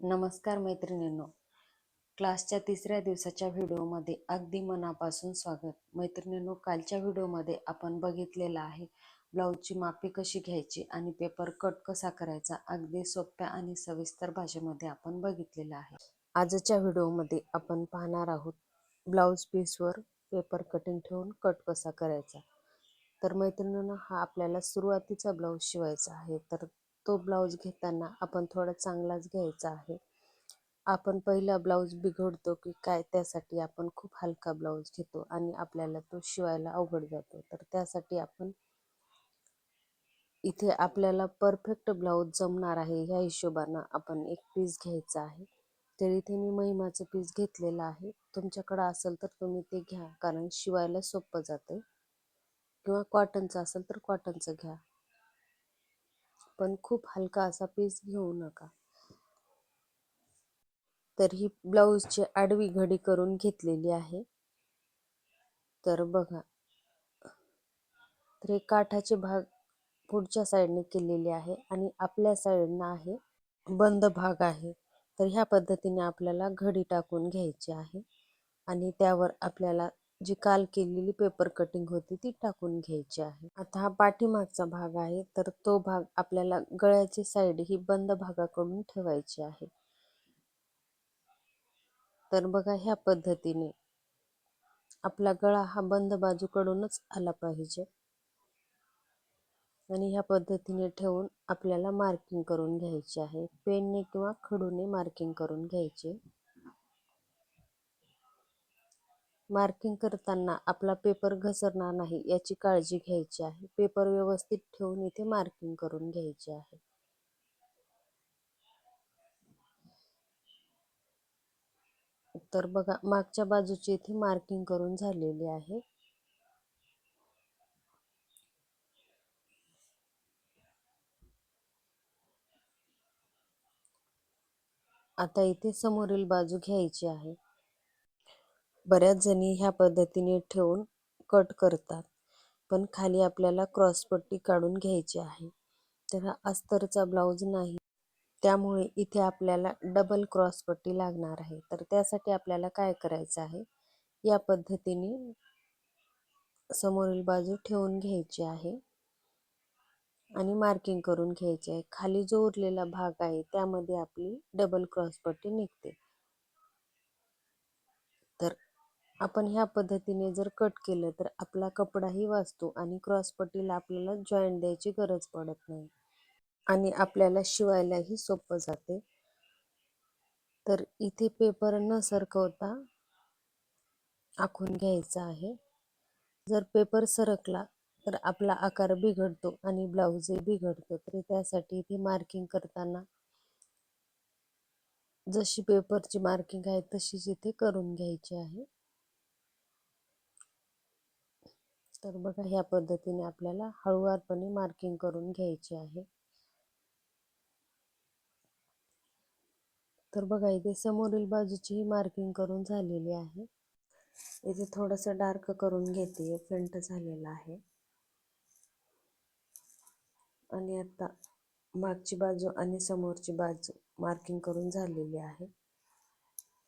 नमस्कार मैत्रिणींनो. क्लासच्या तिसऱ्या दिवसाच्या व्हिडिओमध्ये अगदी मनापासून स्वागत. मैत्रिणींनो कालच्या व्हिडिओमध्ये आपण बघितलेलं आहे ब्लाऊजची मापी कशी घ्यायची आणि पेपर कट कसा करायचा अगदी सोप्या आणि सविस्तर भाषेमध्ये आपण बघितलेलं आहे. आजच्या व्हिडिओमध्ये आपण पाहणार आहोत ब्लाऊज पीसवर पेपर कटिंग ठेवून कट कसा करायचा. तर मैत्रिणींनो हा आपल्याला सुरुवातीचा ब्लाऊज शिवायचा आहे तर तो ब्लाऊज घेताना आपण थोडा चांगलाच घ्यायचा आहे. आपण पहिला ब्लाऊज बिघडतो की काय त्यासाठी आपण खूप हलका ब्लाऊज घेतो आणि आपल्याला तो शिवायला अवघड जातो. तर त्यासाठी आपण इथे आपल्याला परफेक्ट ब्लाऊज जमणार आहे ह्या हिशोबानं आपण एक पीस घ्यायचा आहे. तर इथे मी महिमाचं पीस घेतलेलं आहे. तुमच्याकडं असेल तर तुम्ही ते घ्या कारण शिवायला सोपं जातं किंवा कॉटनचं असेल तर कॉटनचं घ्या. पण खूप हलका असा पीस घेऊ नका. तर ही ब्लाऊजची आडवी घडी करून घेतलेली आहे. तर बघा. तर हे काठाचे भाग पुढच्या साईडने केलेले आहे आणि आपल्या साईडनं आहे बंद भाग आहे. तर ह्या पद्धतीने आपल्याला घडी टाकून घ्यायची आहे. आणि त्यावर आपल्याला जी काल केलेली पेपर कटिंग होती ती टाकून घ्यायची आहे. आता हा पाठीमागचा भाग आहे तर तो भाग आपल्याला गळ्याची साईड ही बंद भागाकडून ठेवायची आहे. तर बघा ह्या पद्धतीने आपला गळा हा बंद बाजूकडूनच आला पाहिजे. आणि ह्या पद्धतीने ठेवून आपल्याला मार्किंग करून घ्यायची आहे. पेनने किंवा खडूने मार्किंग करून घ्यायचे. मार्किंग करताना आपला पेपर घसरणार नाही याची काळजी घ्यायची आहे. पेपर व्यवस्थित ठेवून इथे मार्किंग करून घ्यायचे आहे. तर बघा मागच्या बाजूची इथे मार्किंग करून झालेली आहे. आता इथे समोरील बाजू घ्यायची आहे. बऱ्याच जणी ह्या पद्धतीने ठेवून कट करतात. पण खाली आपल्याला क्रॉसपट्टी काढून घ्यायची आहे. तर हा अस्तरचा ब्लाऊज नाही. त्यामुळे इथे आपल्याला डबल क्रॉसपट्टी लागणार आहे. तर त्यासाठी आपल्याला काय करायचं आहे? या पद्धतीने समोरील बाजू ठेवून घ्यायची आहे. आणि मार्किंग करून घ्यायची आहे. खाली जो उरलेला भाग आहे त्यामध्ये आपली डबल क्रॉसपट्टी निघते तर आपण ह्या पद्धतीने जर कट केलं तर आपला कपडाही वाचतो आणि क्रॉसपट्टीला आपल्याला जॉईंट द्यायची गरज पडत नाही आणि आपल्याला शिवायलाही सोपं जाते. तर इथे पेपर न सरकवता आखून घ्यायचा आहे. जर पेपर सरकला तर आपला आकार बिघडतो आणि ब्लाऊजही बिघडतो. तर त्यासाठी इथे मार्किंग करताना जशी पेपरची मार्किंग आहे तशीच इथे करून घ्यायची आहे. तर बघा ह्या पद्धतीने आपल्याला हळूवारपणे मार्किंग करून घ्यायची आहे. तर बघा इथे समोरील बाजूची मार्किंग करून झालेली आहे. इथे थोडस डार्क करून घेते फेंट झालेला आहे. आणि आता मागची बाजू आणि समोरची बाजू मार्किंग करून झालेली आहे.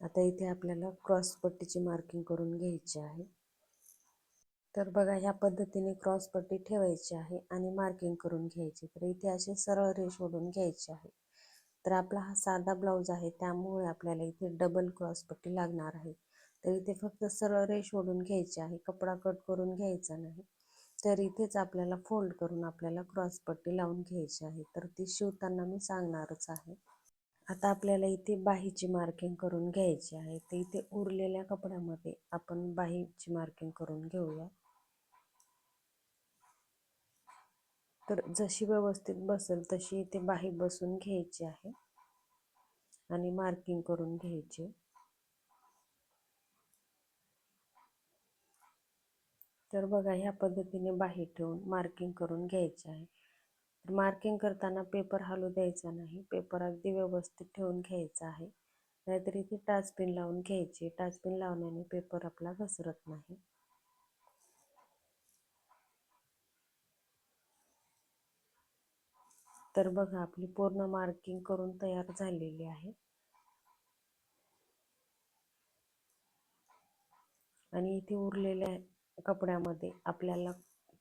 आता इथे आपल्याला क्रॉस पट्टीची मार्किंग करून घ्यायची आहे. तर बघा ह्या पद्धतीने क्रॉस पट्टी ठेवायची आहे आणि मार्किंग करून घ्यायची. तर इथे असे सरळ रेष ओढून घ्यायची आहे. तर आपला हा साधा ब्लाऊज आहे त्यामुळे आपल्याला इथे डबल क्रॉस पट्टी लागणार आहे. तर इथे फक्त सरळ रेष ओढून घ्यायची आहे कपडा कट करून घ्यायचा नाही. तर इथेच आपल्याला फोल्ड करून आपल्याला क्रॉस पट्टी लावून घ्यायची आहे. तर ती शिवताना मी सांगणारच आहे. आता आपल्याला इथे बाहीची मार्किंग करून घ्यायची आहे. तर इथे उरलेल्या कपड्यामध्ये आपण बाहीची मार्किंग करून घेऊया. तर जशी व्यवस्थित बसेल तशी इथे बाही बसून घ्यायची आहे. आणि मार्किंग करून घ्यायची. तर बघा ह्या पद्धतीने बाही ठेवून मार्किंग करून घ्यायचे आहे. तर मार्किंग करताना पेपर हलू द्यायचा नाही. पेपर अगदी व्यवस्थित ठेवून घ्यायचा आहे. नाहीतर इथे टाचपिन लावून घ्यायची. टाचपिन लावण्याने पेपर आपला घसरत नाही. तर बघा आपली पूर्ण मार्किंग करून तयार झालेली आहे. आणि इथे उरलेल्या कपड्यामध्ये आपल्याला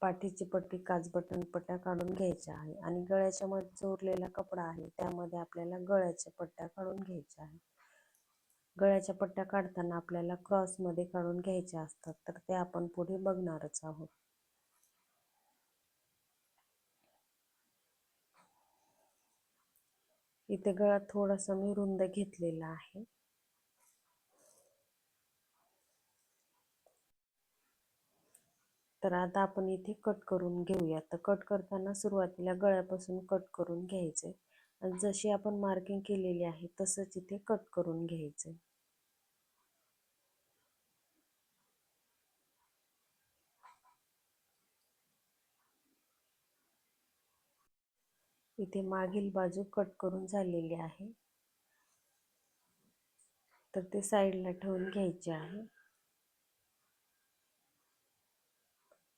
पाठीची पट्टी काच बटन पट्ट्या काढून घ्यायच्या आहे. आणि गळ्याच्या मध्ये जो उरलेला कपडा आहे त्यामध्ये आपल्याला गळ्याच्या पट्ट्या काढून घ्यायच्या आहे गळ्याच्या पट्ट्या काढताना आपल्याला क्रॉसमध्ये काढून घ्यायच्या असतात तर ते आपण पुढे बघणारच आहोत. इथे गळा थोडासा मी रुंद घेतलेला आहे. तर आता आपण इथे कट करून घेऊया. तर कट करताना सुरुवातीला गळ्यापासून कट करून घ्यायचे. आणि जशी आपण मार्किंग केलेली आहे तसंच इथे कट करून घ्यायचे. इथे मागील बाजू कट करून झालेली आहे. तर ते साईडला ठेवून घ्यायचे आहे.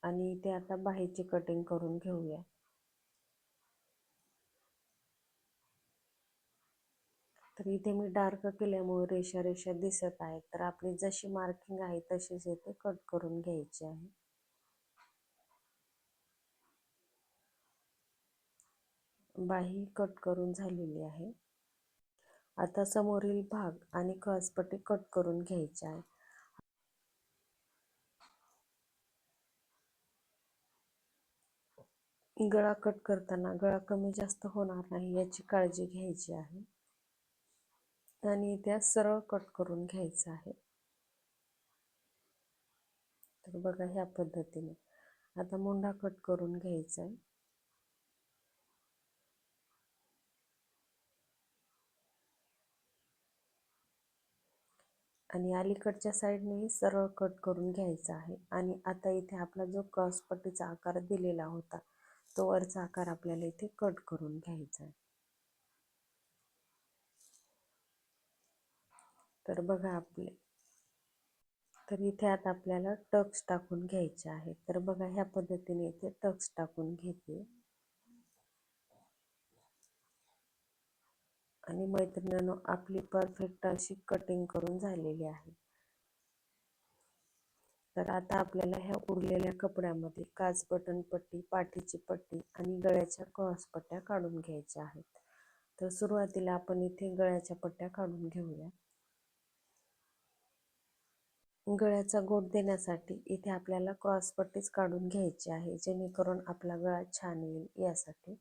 आणि इथे आता बाहेरची कटिंग करून घेऊया. तर इथे मी डार्क केल्यामुळे रेषा रेषा दिसत आहेत. तर आपली जशी मार्किंग आहे तशीच इथे कट करून घ्यायची आहे. बाही कट करून झालेली आहे. आता समोरील भाग आणि क्रॉसपट्टी कट करून घ्यायचे आहे. गळा कट करताना गळा कमी जास्त होणार नाही याची काळजी घ्यायची आहे. आणि त्या सरळ कट करून घ्यायचं आहे. तर बघा ह्या पद्धतीने. आता मुंडा कट करून घ्यायचा आहे. आणि अलीकडच्या साईडनेही सरळ कट करून घ्यायचा आहे. आणि आता इथे आपला जो क्रॉसपट्टीचा आकार दिलेला होता तो वरचा आकार आपल्याला इथे कट करून घ्यायचा आहे. तर बघा आपले तर इथे आता आपल्याला टक्स टाकून घ्यायचे आहे. तर बघा ह्या पद्धतीने इथे टक्स टाकून घेते. आणि मैत्रिणीनं आपली परफेक्ट अशी कटिंग करून झालेली आहे. तर आता आपल्याला ह्या उरलेल्या कपड्यामध्ये काच बटन पट्टी पाठीची पट्टी आणि गळ्याच्या क्रॉस पट्ट्या काढून घ्यायच्या आहेत. तर सुरुवातीला आपण इथे गळ्याच्या पट्ट्या काढून घेऊया. गळ्याचा गोट देण्यासाठी इथे आपल्याला क्रॉस पट्टीच काढून घ्यायची आहे जेणेकरून आपला गळा छान येईल यासाठी.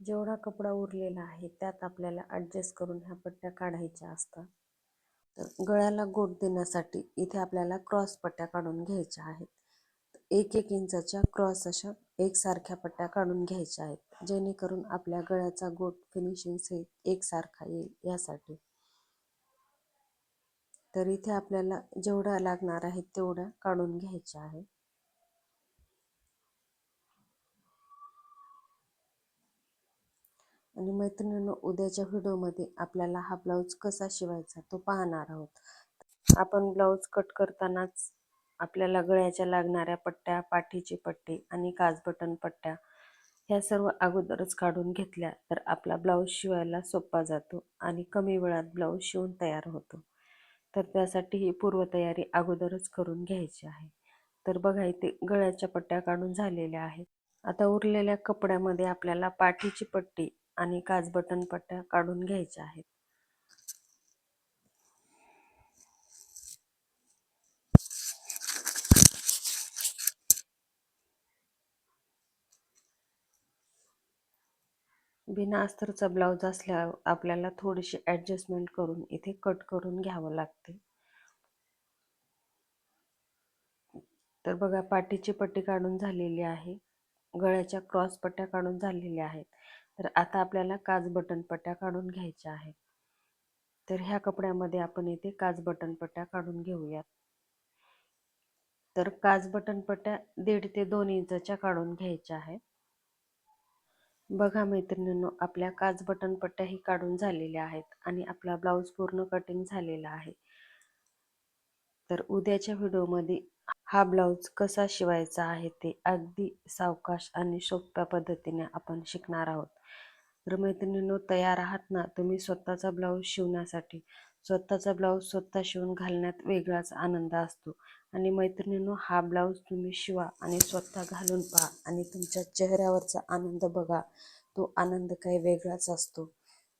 जेवढा कपडा उरलेला आहे त्यात आपल्याला ॲडजस्ट करून ह्या पट्ट्या काढायच्या असतात. तर गळ्याला गोट देण्यासाठी इथे आपल्याला क्रॉस पट्ट्या काढून घ्यायच्या आहेत. एक एक इंचाच्या क्रॉस अशा एकसारख्या पट्ट्या काढून घ्यायच्या आहेत जेणेकरून आपल्या गळ्याचा गोट फिनिशिंग सहित एकसारखा येईल यासाठी. तर इथे आपल्याला जेवढ्या लागणार आहेत तेवढ्या काढून घ्यायच्या आहे आणि मैत्रिणींनो उद्याच्या व्हिडिओमध्ये आपल्याला हा ब्लाऊज कसा शिवायचा तो पाहणार आहोत. आपण ब्लाऊज कट करतानाच आपल्याला गळ्याच्या लागणाऱ्या पट्ट्या पाठीची पट्टी आणि काजबटन पट्ट्या ह्या सर्व अगोदरच काढून घेतल्या तर आपला ब्लाऊज शिवायला सोपा जातो आणि कमी वेळात ब्लाऊज शिवून तयार होतो. तर त्यासाठी ही पूर्वतयारी अगोदरच करून घ्यायची आहे. तर बघा इथे गळ्याच्या पट्ट्या काढून झालेल्या आहेत. आता उरलेल्या कपड्यामध्ये आपल्याला पाठीची पट्टी आणि काजबटन पट्ट्या काढून घ्यायच्या आहेत. बिना अस्तरचा ब्लाऊज असल्यावर आपल्याला थोडीशी ॲडजस्टमेंट करून इथे कट करून घ्यावं लागते. तर बघा पाठीची पट्टी काढून झालेली आहे. गळ्याच्या क्रॉस पट्ट्या काढून झालेल्या आहेत. तर आता आपल्याला काच बटन पट्ट्या काढून घ्यायच्या आहेत. तर ह्या कपड्यामध्ये आपण इथे काच बटन पट्ट्या काढून घेऊयात. तर काच बटन पट्ट्या दीड ते दोन इंचच्या काढून घ्यायच्या आहेत. बघा मैत्रिणींनो आपल्या काच बटन पट्ट्याही काढून झालेल्या आहेत आणि आपला ब्लाऊज पूर्ण कटिंग झालेला आहे. तर उद्याच्या व्हिडिओमध्ये हा ब्लाऊज कसा शिवायचा आहे ते अगदी सावकाश आणि सोप्या पद्धतीने आपण शिकणार आहोत. तर मैत्रिणींनो तयार आहात ना? तुम्ही स्वतःचा ब्लाऊज शिवण्यासाठी. स्वतःचा ब्लाऊज स्वतः शिवून घालण्यात वेगळाच आनंद असतो. आणि मैत्रिणींनो हा ब्लाऊज तुम्ही शिवा आणि स्वतः घालून पहा आणि तुमच्या चेहऱ्यावरचा आनंद बघा. तो आनंद काही वेगळाच असतो.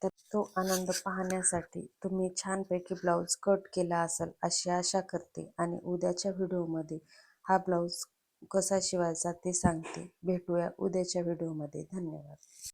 तर तो आनंद पाहण्यासाठी तुम्ही छानपैकी ब्लाऊज कट केला असेल अशी आशा करते आणि उद्याच्या व्हिडिओमध्ये हा ब्लाऊज कसा शिवायचा ते सांगते. भेटूया उद्याच्या व्हिडिओमध्ये. धन्यवाद.